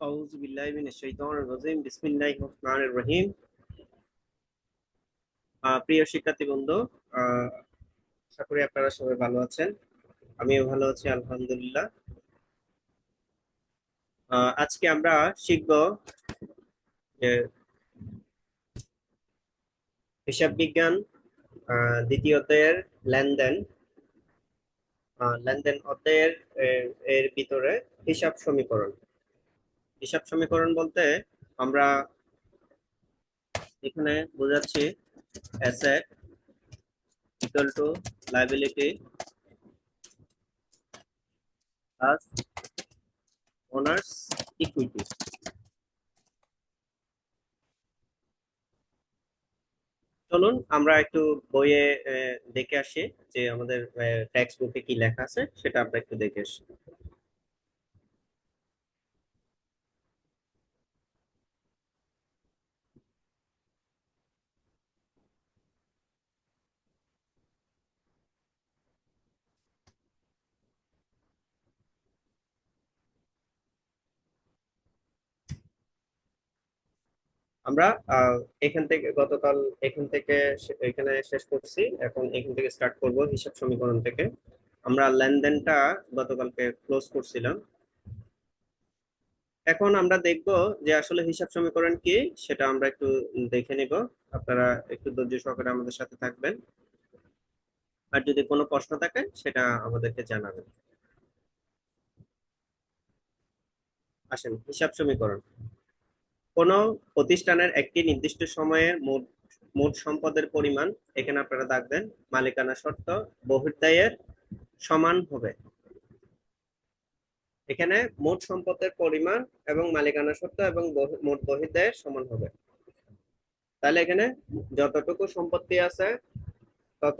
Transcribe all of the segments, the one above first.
أعوذ بالله من الشيطان الرجيم بسم الله الرحمن الرحيم আহ, প্রিয় শিক্ষার্থী বন্ধু আহ, আশা করি আপনারা সবাই ভালো আছেন আমিও ভালো আছি আলহামদুলিল্লাহ আহ, আজকে আমরা শিখব যে হিসাব বিজ্ঞান আহ, দ্বিতীয় অধ্যায়ের লেনদেন আহ, লেনদেন অধ্যায়ের এর- এর ভিতরে হিসাব সমীকরণ হিসাব সমীকরণ বলতে আমরা এখানে বোঝাচ্ছি asset equal to liability plus equity চলুন আমরা একটু বইয়ে দেখে আসি যে আমাদের টেক্সট বুকে কি লেখা আছে, সেটা আমরা একটু দেখে আসি। আমরা এখান থেকে গতকাল এখান থেকে এখানে শেষ করছি। এখন এখান থেকে স্টার্ট করব হিসাব সমীকরণ থেকে। আমরা লেনদেনটা গতকালকে ক্লোজ করছিলাম। এখন আমরা দেখব যে আসলে হিসাব সমীকরণ কি, সেটা আমরা একটু দেখে নিব। আপনারা একটু ধৈর্য সহকারে আমাদের সাথে থাকবেন। আর যদি কোনো প্রশ্ন থাকে, সেটা আমাদেরকে জানাবেন। আসেন, হিসাব সমীকরণ। কোন প্রতিষ্ঠানের একটি নির্দিষ্ট সময়ের মোট মোট সম্পদের পরিমাণ, এখানে আপনারা দেখবেন মালিকানা শর্ত বহির্দায়ের সমান হবে। এখানে মোট সম্পদের পরিমাণ এবং মালিকানা শর্ত এবং মোট বহির্দায়ের সমান হবে। তাহলে এখানে যতটুকু সম্পত্তি আছে, তত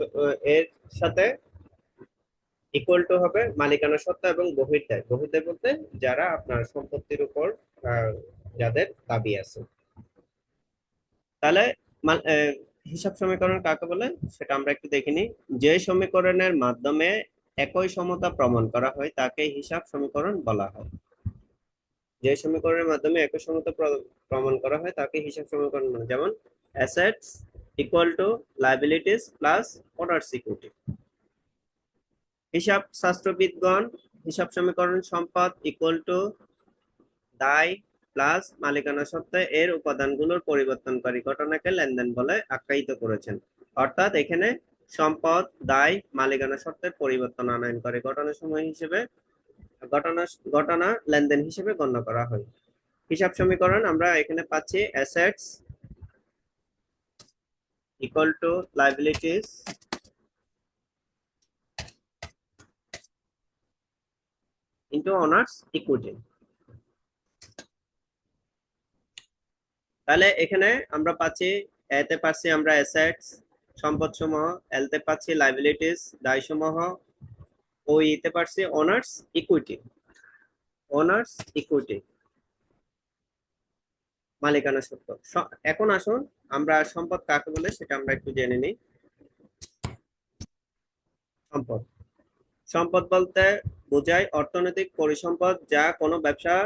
এর সাথে ইকুয়াল টু হবে মালিকানা সত্ত্ব এবং বহির্দায় বহির্দায় বলতে যারা আপনার সম্পত্তির উপর যাদের দাবি আছে। তাহলে হিসাব সমীকরণ কাকে বলে? সেটা আমরা একটু দেখে নিই। যে সমীকরণের মাধ্যমে একই সমতা প্রমাণ করা হয়, তাকে হিসাব সমীকরণ বলা হয়। যে সমীকরণের মাধ্যমে একই সমতা প্রমাণ করা হয়, তাকে হিসাব সমীকরণ বলে যেমন assets equal to liabilities plus owner equity হিসাব শাস্ত্রবিদগণ, হিসাব সমীকরণ সম্পদ ইকুয়াল টু দায় প্লাস মালিকানা সত্ত্বে এর উপাদানগুলোর পরিবর্তনকারী ঘটনাকে লেনদেন বলে আখ্যায়িত করেছেন। অর্থাৎ এখানে সম্পদ, দায়, মালিকানা সত্ত্বের পরিবর্তন আনয়ন করে ঘটনা সময় হিসেবে ঘটনা ঘটনা লেনদেন হিসেবে গণ্য করা হয়। হিসাব সমীকরণ আমরা এখানে পাচ্ছি assets equal to liabilities into owners equity তাহলে এখানে আমরা পাচ্ছি এতে পাচ্ছি আমরা অ্যাসেটস সম্পদ সমূহ এলতে পাচ্ছি লাইবিলিটিস দায় সমূহ, ও ইতে পাচ্ছি অনার্স ইকুইটি অনার্স ইকুইটি মালিকানা সত্য এখন আসুন আমরা সম্পদ কাকে বলে সেটা আমরা একটু জেনে নিই। সম্পদ। সম্পদ বলতে বোঝায় অর্থনৈতিক পরিসম্পদ যা কোনো ব্যবসা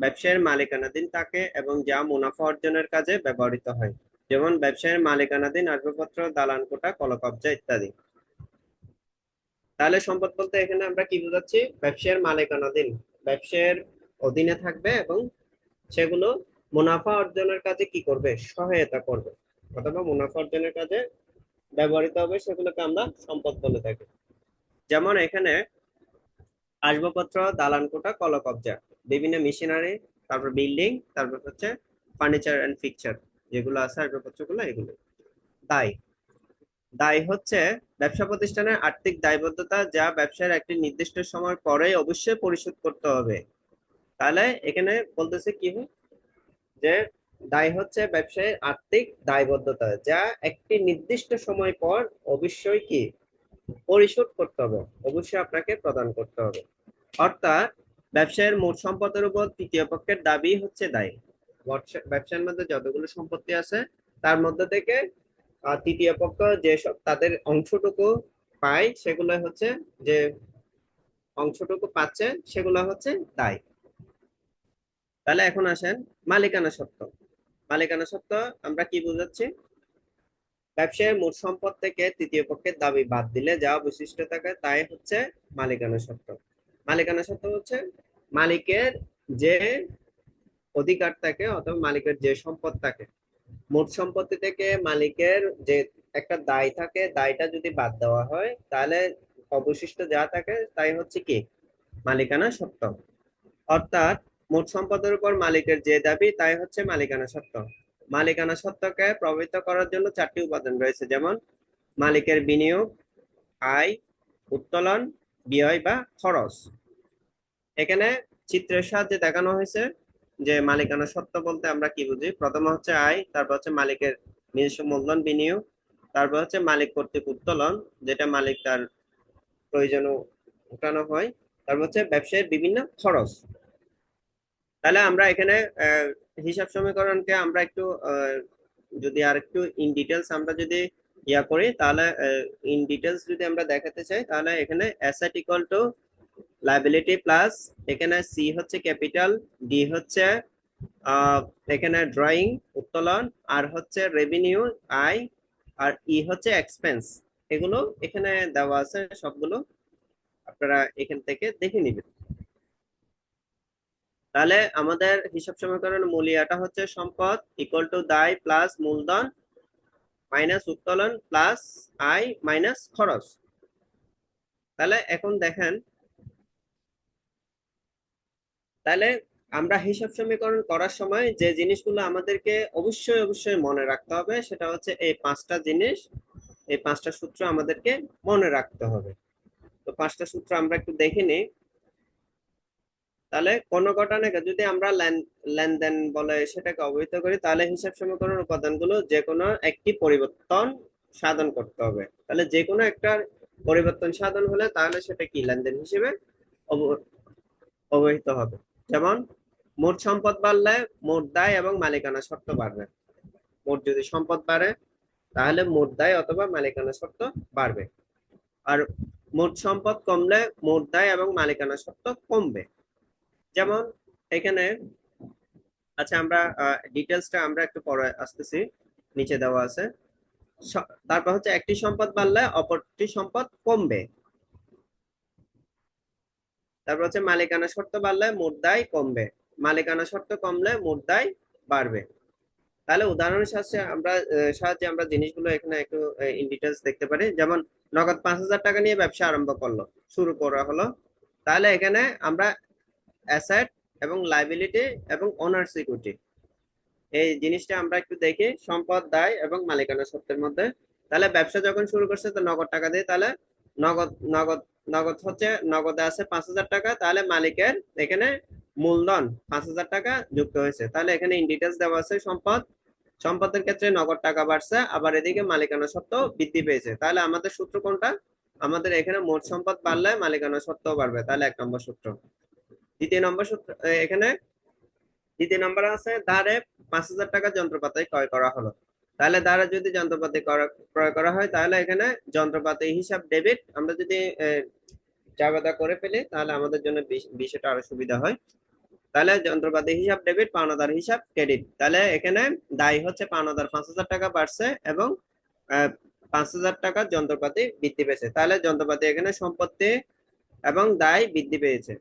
ব্যবসায়ের মালিকানাধীন থাকে এবং যা মুনাফা অর্জনের কাজে ব্যবহৃত হয়, যেমন ব্যবসায়ের মালিকানাধীন আসবাবপত্র, দালান কোটা, কলকবজা ইত্যাদি। তাহলে সম্পদ বলতে এখানে আমরা কি বোঝাচ্ছি? ব্যবসায়ের মালিকানাধীন। ব্যবসায়ের অধীনে থাকবে এবং সেগুলো মুনাফা অর্জনের কাজে কি করবে? সহায়তা করবে। অথবা মুনাফা অর্জনের কাজে ব্যবহৃত হবে সেগুলোকে আমরা সম্পদ বলে থাকি। যেমন এখানে আসবাবপত্র, দালান কোটা, কলকবজা। বিভিন্ন মেশিনারি তারপর বিল্ডিং তারপর হচ্ছে ফার্নিচার এন্ড ফিকচার যেগুলো আছে আসবাবপত্রগুলো এগুলো। দায় দায় হচ্ছে ব্যবসা প্রতিষ্ঠানের আর্থিক দায়বদ্ধতা যা ব্যবসার একটি নির্দিষ্ট সময় পরে অবশ্যই পরিশোধ করতে হবে। তাহলে এখানে বলতেছে কি? যে দায় হচ্ছে ব্যবসায়ের আর্থিক দায়বদ্ধতা যা একটি নির্দিষ্ট সময় পর অবশ্যই কি? পরিশোধ করতে হবে। অবশ্যই আপনাকে প্রদান করতে হবে। অর্থাৎ ব্যবসায়ের মোট সম্পদের উপর তৃতীয় পক্ষের দাবি হচ্ছে দায়ী। ব্যবসা- ব্যবসার মধ্যে যতগুলো সম্পত্তি আছে, তার মধ্যে থেকে তৃতীয় পক্ষ যেসব তাদের অংশটুকু পায় সেগুলো হচ্ছে যে অংশটুকু পাচ্ছে, সেগুলো হচ্ছে দায়। তাহলে এখন আসেন মালিকানা সত্ত্ব মালিকানা সত্ত্ব আমরা কি বুঝাচ্ছি? ব্যবসায়ের মোট সম্পদ থেকে তৃতীয় পক্ষের দাবি বাদ দিলে যা বৈশিষ্ট্য থাকে, তাই হচ্ছে মালিকানা সত্ত্ব মালিকানা সত্ত্ব হচ্ছে মালিকের যে অধিকার থাকে অথবা মালিকের যে সম্পদ থাকে। মোট সম্পত্তি থেকে মালিকের যে একটা দায় থাকে, দায়টা যদি বাদ দেওয়া হয়, তাহলে অবশিষ্ট যা থাকে তাই হচ্ছে কি? মালিকানা সত্ত্ব অর্থাৎ মোট সম্পদের উপর মালিকের যে দাবি, তাই হচ্ছে মালিকানা সত্ত্ব মালিকানা সত্ত্বকে প্রভাবিত করার জন্য চারটি উপাদান রয়েছে। যেমন মালিকের বিনিয়োগ, আয়, উত্তোলন ব্যয় বা খরচ। এখানে চিত্রের সাহায্যে দেখানো হয়েছে যে মালিকানা সত্ত্ব বলতে আমরা কি বুঝি? প্রথম হচ্ছে আয়, তারপর হচ্ছে মালিকের নিজস্ব মূলধন বিনিয়োগ, তারপর হচ্ছে মালিক কর্তৃক উত্তোলন, যেটা মালিক তার প্রয়োজন উঠানো হয়, তারপর হচ্ছে ব্যবসায়ের বিভিন্ন খরচ। তাহলে আমরা এখানে হিসাব সমীকরণকে আমরা একটু যদি আর একটু ইন ডিটেলস আমরা যদি ইয়া করি, তাহলে ইন ডিটেলস যদি আমরা দেখাতে চাই, তাহলে এখানে asset equal to liability plus এখানে সি হচ্ছে ক্যাপিটাল ডি হচ্ছে এখানে ড্রয়িং উত্তোলন, আর হচ্ছে রেভিনিউ আয় আর ই হচ্ছে এক্সপেন্স এগুলো এখানে দেওয়া আছে, সবগুলো আপনারা এখান থেকে দেখে নেবেন। তাহলে আমাদের হিসাব সমীকরণ মূলিয়াটা হচ্ছে সম্পদ ইকুয়াল টু দায় প্লাস মূলধন মাইনাস উত্তোলন প্লাস আয় মাইনাস খরচ। তাহলে এখন দেখেন, তাহলে আমরা হিসাব সমীকরণ করার সময় যে জিনিসগুলো আমাদেরকে অবশ্যই অবশ্যই মনে রাখতে হবে, সেটা হচ্ছে এই পাঁচটা জিনিস, এই পাঁচটা সূত্র আমাদেরকে মনে রাখতে হবে। তো পাঁচটা সূত্র আমরা একটু দেখে নিই। তাহলে কোন ঘটনাকে যদি আমরা লেনদেন বলে সেটাকে অবহিত করি, তাহলে হিসাব সমীকরণ উপাদানগুলো যে কোনো একটি পরিবর্তন সাধন করতে হবে। তাহলে যে কোনো একটা পরিবর্তন সাধন হলে তাহলে সেটা কি? লেনদেন হিসেবে অব- অবহিত হবে। যেমন, মোট সম্পদ বাড়লে মোট দায় এবং মালিকানা শর্ত বাড়বে। মোট যদি সম্পদ বাড়ে, তাহলে মোট দায় অথবা মালিকানা শর্ত বাড়বে। আর মোট সম্পদ কমলে মোট দায় এবং মালিকানা শর্ত কমবে। যেমন এখানে আচ্ছা আমরা ডিটেলসটা আমরা একটু পরে আসতেছি, নিচে দেওয়া আছে। তারপর হচ্ছে একটি সম্পদ বাড়লে অপরটি সম্পদ কমবে। তারপর হচ্ছে মালিকানা শর্ত বাড়লে মোট দায় কমবে। মালিকানা শর্ত কমলে মোট দায় বাড়বে। তাহলে উদাহরণের সাহায্যে আমরা সাহায্যে আমরা জিনিসগুলো এখানে একটু ইন ডিটেলস দেখতে পারি। যেমন নগদ পাঁচ হাজার টাকা নিয়ে ব্যবসা আরম্ভ করল, শুরু করা হলো। তাহলে এখানে আমরা অ্যাসেট এবং লাইবিলিটি এবং ওনার সিকিউরিটি। এই জিনিসটা আমরা একটু দেখি। সম্পদ, দায় এবং মালিকানা সত্ত্বের মধ্যে। তাহলে ব্যবসা যখন শুরু করছে, তো নগদ টাকা দিয়ে তাহলে নগদ নগদ নগদ হচ্ছে, নগদে আছে পাঁচ হাজার টাকা। তাহলে মালিকের এখানে মূলধন পাঁচ হাজার টাকা যুক্ত হয়েছে। তাহলে এখানে ইন ডিটেলস দেওয়া আছে সম্পদ। সম্পদের ক্ষেত্রে নগদ টাকা বাড়ছে, আবার এদিকে মালিকানা সত্ত্ব বৃদ্ধি পেয়েছে। তাহলে আমাদের সূত্র কোনটা? আমাদের এখানে মোট সম্পদ বাড়লে মালিকানা সত্ত্ব বাড়বে। তাহলে এক নম্বর সূত্র। দ্বিতীয় নম্বর সূত্র এখানে দ্বিতীয় নম্বর আছে ধারে পাঁচ হাজার টাকা যন্ত্রপাতি ক্রয় করা হলো। তাহলে দ্বারা যদি যন্ত্রপাতি করা- ক্রয় করা হয়, তাহলে এখানে যন্ত্রপাতি হিসাব ডেবিট আমরা যদি জাবেদা করে ফেলি, তাহলে আমাদের জন্য বিষ- বিষয়টা আরও সুবিধা হয়। তাহলে যন্ত্রপাতি হিসাব ডেবিট পাওনাদার হিসাব ক্রেডিট তাহলে এখানে দায় হচ্ছে পাওনাদার পাঁচ হাজার টাকা বাড়ছে এবং পাঁচ হাজার টাকার যন্ত্রপাতি বৃদ্ধি পেয়েছে। তাহলে যন্ত্রপাতি এখানে সম্পত্তি এবং দায় বৃদ্ধি পেয়েছে।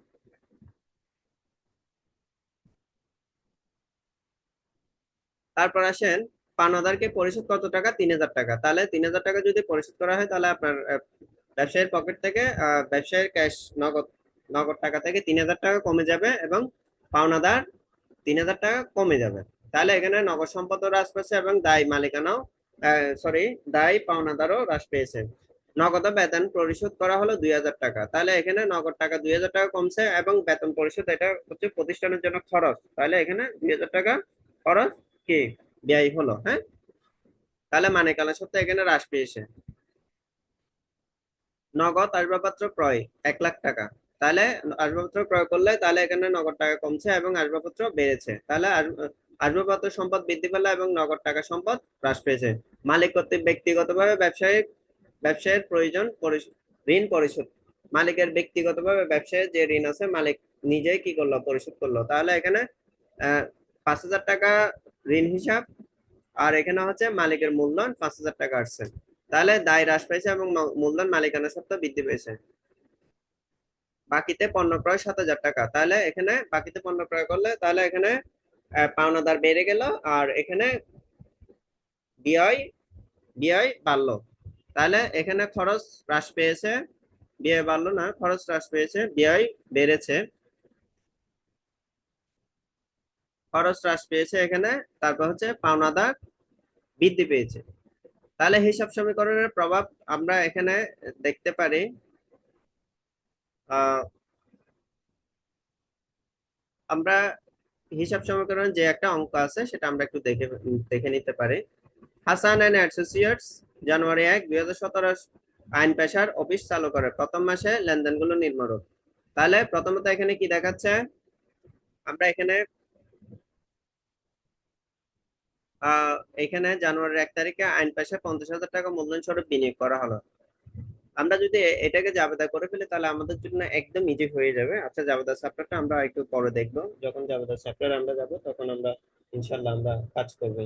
তারপর আসেন পাওনাদারকে পরিশোধ কত টাকা? তিন হাজার টাকা। তাহলে তিন হাজার টাকা যদি পরিশোধ করা হয়, তাহলে আপনার ব্যবসায়ীর পকেট থেকে ব্যবসায়ীর ক্যাশ নগদ নগদ টাকা থেকে তিন হাজার টাকা কমে যাবে এবং পাওনাদার তিন হাজার টাকা কমে যাবে। তাহলে এখানে নগদ সম্পদও হ্রাস পেয়েছে এবং দায় মালিকানাও সরি দায় পাওনাদারও হ্রাস পেয়েছে। নগদ বেতন পরিশোধ করা হলো দুই হাজার টাকা। তাহলে এখানে নগদ টাকা দুই হাজার টাকা কমছে এবং বেতন পরিশোধ এটা হচ্ছে প্রতিষ্ঠানের জন্য খরচ। তাহলে এখানে দুই হাজার টাকা খরচ কি? ব্যয় হলো হ্যাঁ? তাহলে মালিকানা সত্ত্বে এখানে হ্রাস পেয়েছে। নগদ আসবাবপত্র ক্রয়, এক লাখ টাকা। তাহলে আসবাবপত্র ক্রয় করলে তাহলে এখানে নগদ টাকা কমছে এবং আসবাবপত্র বেড়েছে। তাহলে আসবাবপত্র সম্পদ বৃদ্ধি পেলে এবং নগদ টাকা সম্পদ হ্রাস পেয়েছে। মালিক কর্তৃক ব্যক্তিগতভাবে ব্যবসায়িক, ব্যবসায়ের প্রয়োজন ঋণ পরিশোধ। মালিকের ব্যক্তিগতভাবে ব্যবসায়ের যে ঋণ আছে, মালিক নিজেই কি করল, পরিশোধ করল। তাহলে এখানে, আহ, পাঁচ হাজার টাকা ঋণ হিসাব। আর এখানে হচ্ছে মালিকের মূলধন পাঁচ হাজার টাকা আসছে। তাহলে দায় হ্রাস পেয়েছে এবং মূলধন মালিকানা সত্ত্ব বৃদ্ধি পেয়েছে। বাকিতে পণ্য ক্রয় সাত হাজার টাকা। তাহলে এখানে বাকিতে পণ্য ক্রয় করলে তাহলে এখানে পাওনাদার বেড়ে গেল আর এখানে ব্যয় ব্যয় বাড়লো। তাহলে এখানে খরচ হ্রাস পেয়েছে। ব্যয় বাড়লো না, খরচ হ্রাস পেয়েছে, ব্যয় বেড়েছে। খরচ হ্রাস পেয়েছে এখানে, তারপর হচ্ছে পাওনাদার বৃদ্ধি পেয়েছে। তাহলে হিসাব সমীকরণের প্রভাব আমরা এখানে দেখতে পারি আমরা হিসাব সমীকরণ যে একটা অঙ্ক আছে সেটা আমরা একটু দেখে দেখে নিতে পারি। হাসান অ্যান্ড অ্যাসোসিয়েটস জানুয়ারি এক, দুই হাজার সতেরো আইন পেশার অফিস চালু করে। প্রথম মাসে লেনদেনগুলো নির্মারক তাহলে প্রথমত এখানে কি দেখাচ্ছে? আমরা এখানে এখানে জানুয়ারির এক তারিখে আইন পাশে পঞ্চাশ হাজার টাকা মূলধন স্বরূপ বিনিয়োগ করা হলো। আমরা যদি এটাকে জাবেদা করে ফেলি, তাহলে আমাদের জন্য একদম ইজি হয়ে যাবে। আচ্ছা জাবেদা চ্যাপ্টারটা আমরা একটু পরে দেখব। যখন জাবেদা চ্যাপ্টার আমরা যাব, তখন আমরা ইনশাল্লাহ আমরা কাজ করব।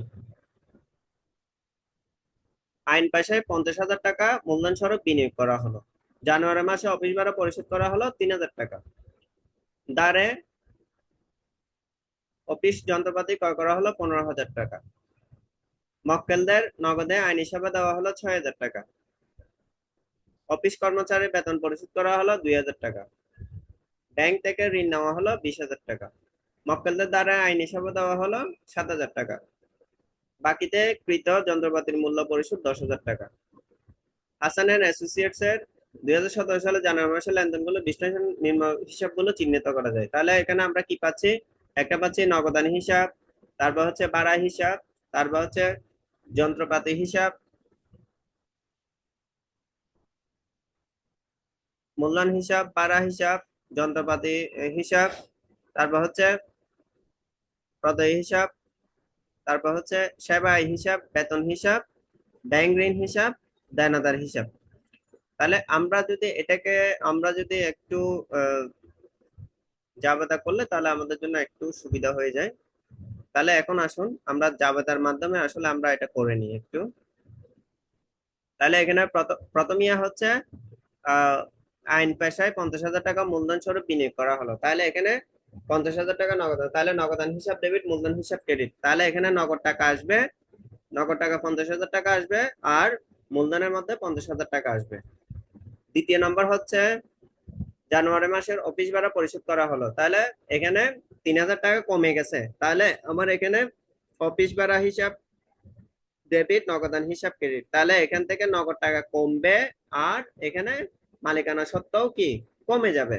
আইন পেশায় পঞ্চাশ হাজার টাকা মূলধন স্বরূপ বিনিয়োগ করা হলো। জানুয়ারি মাসে অফিস ভাড়া পরিশোধ করা হলো তিন হাজার টাকা। দ্বারে অফিস যন্ত্রপাতি ক্রয় করা হলো পনেরো হাজার টাকা। মক্কেলদের নগদে আইন হিসাবে দেওয়া হলো ছয় হাজার টাকা। অফিস কর্মচারীর বেতন পরিশোধ করা হলো দুই হাজার টাকা। ব্যাংক থেকে ঋণ নেওয়া হলো বিশ হাজার টাকা। মক্কেলদের দ্বারা আইন হিসাবে দেওয়া হলো সাত হাজার টাকা। বাকিতে কৃত যন্ত্রপাতির মূল্য পরিশোধ দশ হাজার টাকা। হাসান এন্ড অ্যাসোসিয়েটস এর দুই হাজার সতেরো সালে জানুয়ারি মাসের লেনদেনগুলো বিশ্লেষণ হিসাবগুলো চিহ্নিত করা যায়। তাহলে এখানে আমরা কি পাচ্ছি? একটা পাচ্ছি নগদান হিসাব, তারপর হচ্ছে ভাড়া হিসাব, তারপর হচ্ছে যন্ত্রপাতি হিসাব মূল্যায়ন হিসাব ভাড়া হিসাব, যন্ত্রপাতি হিসাব, তারপর হচ্ছে প্রদয় হিসাব, তারপর হচ্ছে সেবা হিসাব, বেতন হিসাব, ব্যাংক ঋণ হিসাব, দেনাদার হিসাব। তাহলে আমরা যদি এটাকে, আমরা যদি একটু জাবেদা করলে তাহলে আমাদের জন্য একটু সুবিধা হয়ে যায়। তাহলে এখন আসুন, আমরা জাবেদার মাধ্যমে আসলে আমরা এটা করে নিই একটু। তাহলে এখানে প্রথ- প্রথম ইয়া হচ্ছে আইন পেশায় পঞ্চাশ হাজার টাকা মূলধন স্বরূপ বিনিয়োগ করা হলো। তাহলে এখানে পঞ্চাশ হাজার টাকা নগদ তাহলে নগদান হিসাব ডেবিট, মূলধন হিসাব ক্রেডিট। তাহলে এখানে নগদ টাকা আসবে, নগদ টাকা পঞ্চাশ হাজার টাকা আসবে আর মূলধনের মধ্যে পঞ্চাশ হাজার টাকা আসবে। দ্বিতীয় নম্বর হচ্ছে, জানুয়ারি মাসের অফিস ভাড়া পরিশোধ করা হলো। তাহলে এখানে তিন হাজার টাকা কমে গেছে। তাহলে আমার এখানে অফিস ভাড়া হিসাব ডেবিট নগদান হিসাব ক্রেডিট তাহলে এখান থেকে নগদ টাকা কমবে আর এখানে মালিকানা সত্ত্বেও কি? কমে যাবে।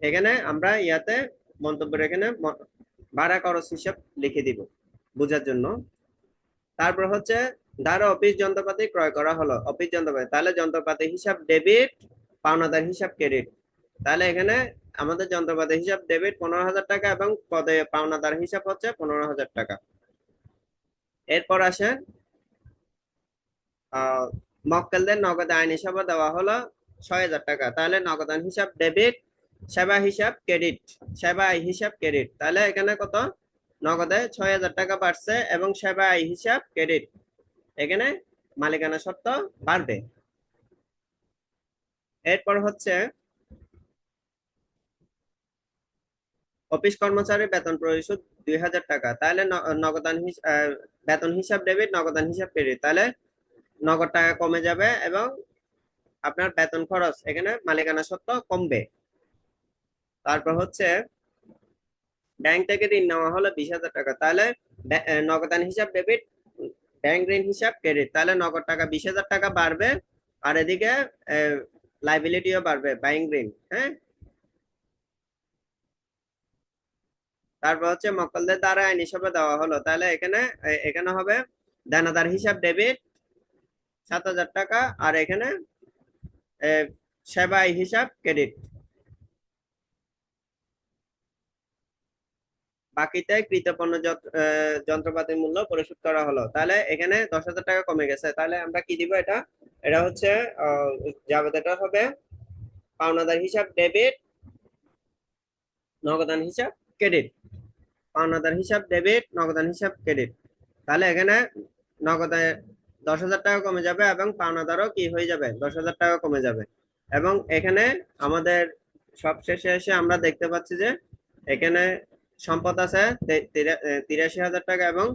এখানে আমরা ইয়াতে মন্তব্যের এখানে ভাড়া খরচ হিসাব লিখে দিব বোঝার জন্য। তারপর হচ্ছে দ্বারা অফিস যন্ত্রপাতি ক্রয় করা হলো। অফিস যন্ত্রপাতি, তাহলে যন্ত্রপাতি হিসাব ডেবিট পাওনাদার হিসাব ক্রেডিট তাহলে এখানে আমাদের যন্ত্রপাতি হিসাব ডেবিট পনেরো হাজার টাকা এবং পদে পাওনাদার হিসাব হচ্ছে পনেরো হাজার টাকা। এরপর আসেন মক্কেলদের নগদ আইন হিসাবে দেওয়া হলো ছয় হাজার টাকা। তাহলে নগদান হিসাব ডেবিট সেবা হিসাব ক্রেডিট সেবা আয় হিসাব ক্রেডিট তাহলে এখানে কত? নগদে ছয় হাজার টাকা বাড়ছে এবং সেবা আয় হিসাব ক্রেডিট এখানে মালিকানা সত্ত্ব বাড়বে। এরপর হচ্ছে অফিস কর্মচারীর বেতন পরিশোধ দুই হাজার টাকা। তাহলে নগদান বেতন হিসাব ডেবিট, নগদান হিসাব ক্রেডিট। তাহলে নগদ টাকা কমে যাবে এবং আপনার বেতন খরচ এখানে মালিকানা সত্ত্ব কমবে। তারপর হচ্ছে ব্যাংক থেকে ঋণ নেওয়া হলো বিশ হাজার টাকা। তাহলে নগদান হিসাব ডেবিট, ব্যাংক ঋণ হিসাব ক্রেডিট। তাহলে নগদ টাকা বিশ হাজার টাকা বাড়বে আর এদিকে লাইবিলিটিও বাড়বে ব্যাংক ঋণ। হ্যাঁ? তারপর হচ্ছে মক্কলদের দ্বারা আইন হিসাবে দেওয়া হলো। তাহলে এখানে এখানে হবে দেনাদার হিসাব ডেবিট সাত হাজার টাকা আর এখানে এ, সেবা হিসাব ক্রেডিট। বাকিতে কৃতপণ্য যন্ত্রপাতির মূল্য পরিশোধ করা হলো। তাহলে এখানে দশ হাজার টাকা কমে গেছে। তাহলে আমরা কি দিব এটা? এটা হচ্ছে জাবেদাটা হবে পাওনাদার হিসাব ডেবিট নগদান হিসাব ক্রেডিট। পাওনাদার হিসাব ডেবিট নগদান হিসাব ক্রেডিট তাহলে এখানে নগদে দশ হাজার টাকা কমে যাবে এবং পাওনাদারও কি হয়ে যাবে? দশ হাজার টাকা কমে যাবে। এবং এখানে আমাদের সবশেষে এসে আমরা দেখতে পাচ্ছি যে এখানে সম্পদ আছে তিরাশি হাজার টাকা এবং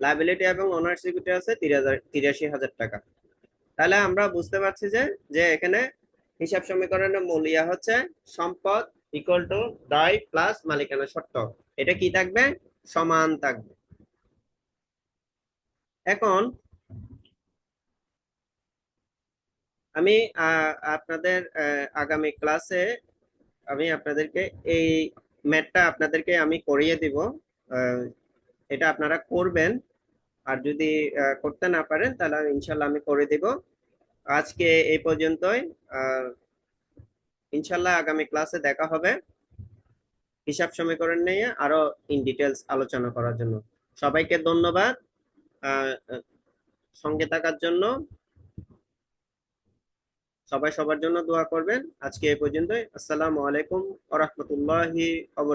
লাইবিলিটি এবং ওনার সিকিউরিটি আছে তিরাশি হাজার টাকা। তাহলে আমরা বুঝতে পারছি যে যে এখানে হিসাব সমীকরণের মূল ইয়া হচ্ছে সম্পদ ইকুয়াল টু দায় প্লাস মালিকানা শর্ত। এটা কি থাকবে? সমান থাকবে। এখন আমি আপনাদের আগামী ক্লাসে আমি আপনাদেরকে এই ম্যাথটা আপনাদেরকে আমি করিয়ে দিব। এটা আপনারা করবেন। আর যদি করতে না পারেন, তাহলে ইনশাল্লাহ আমি করে দিব। আজকে এই পর্যন্তই। ইনশাল্লাহ আগামী ক্লাসে দেখা হবে। হিসাব সমীকরণ নিয়ে আরও ইন ডিটেলস আলোচনা করার জন্য। সবাইকে ধন্যবাদ। সঙ্গে থাকার জন্য সবাই সবার জন্য দোয়া করবেন। আজকে এই পর্যন্তই। আসসালামু আলাইকুম ওয়া রাহমাতুল্লাহি ওয়া বারাকাতুহু।